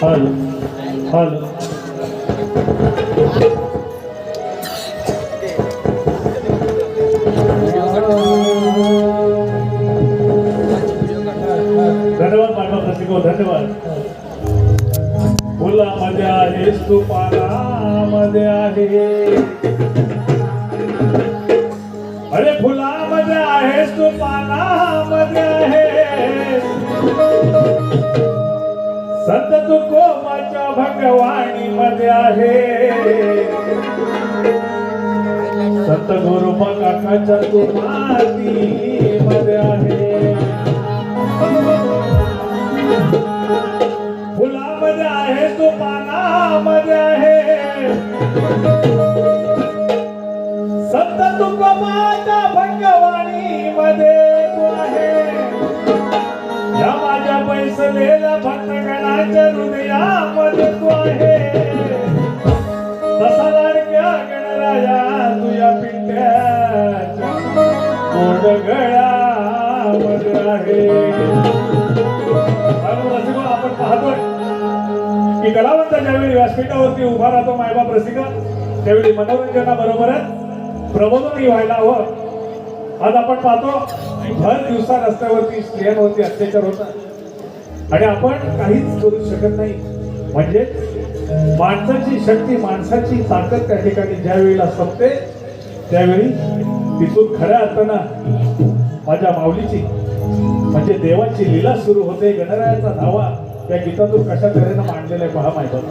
Hello. Hello. प्रसिको धन्यवाद फुलामध्ये आहेस तू पानामध्ये आहे अरे फुलामध्ये आहेस तू पानामध्ये आहे संत तू कोमाच्या भगवानी मध्ये आहे संत गुरुबा काकाच्या तू माती मध्ये आहे आहे आपण पाहतोय की कलावंत ज्यावेळी व्यासपीठावरती उभा राहतो मायबाप रसिका त्यावेळी मनोरंजनाबरोबरच प्रबोधनही व्हायला हवं. आज आपण पाहतो भर दिवसा रस्त्यावरती स्त्रियांवरती अत्याचार होतात. आणि आपण काहीच करू शकत नाही. म्हणजे माणसाची शक्ती माणसाची ताकद त्या ठिकाणी ज्या वेळेला संपते त्यावेळी तिथून खऱ्या अर्थानं माझ्या माऊलीची म्हणजे देवाची लीला सुरू होते गणरायाचा धावा या गीतातून कशा तऱ्हेनं मांडलेला आहे पहा माहिती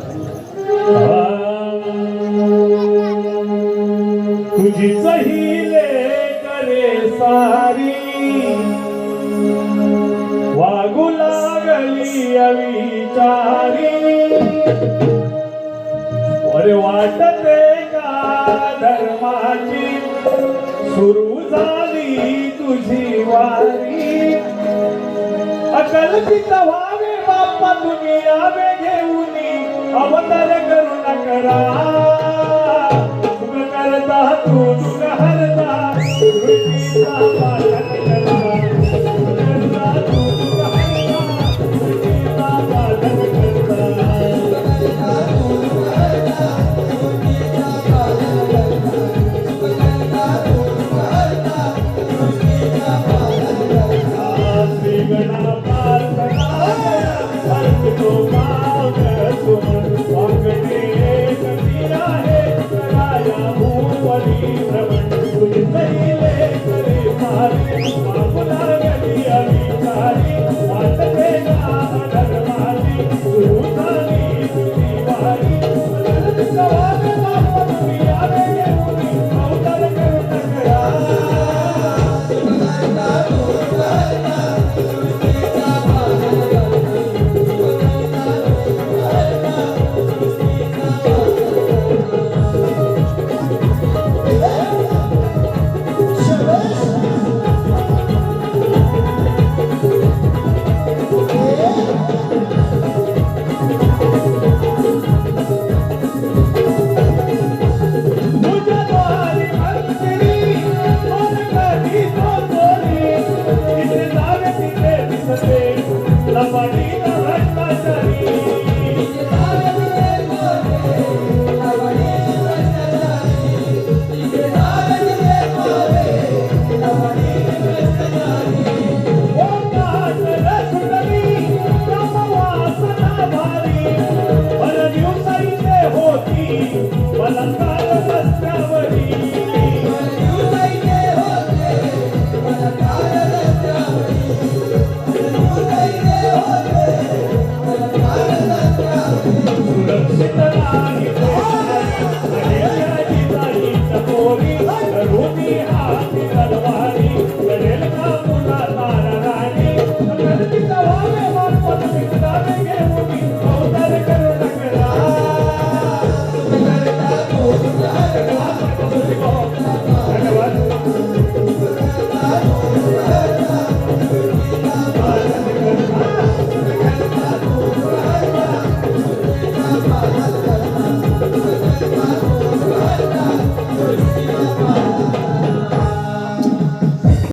तुझी चहिले करे सारी वागू लागली अविचारी. अरे वाटते का धर्माची? सुरू झाली तुझी वारी. अकल्पित व्हावे बाप्पा तुम्ही में घेऊन. अवतार करुणा करा. सुख करता तू दुःख हरता Sitaram,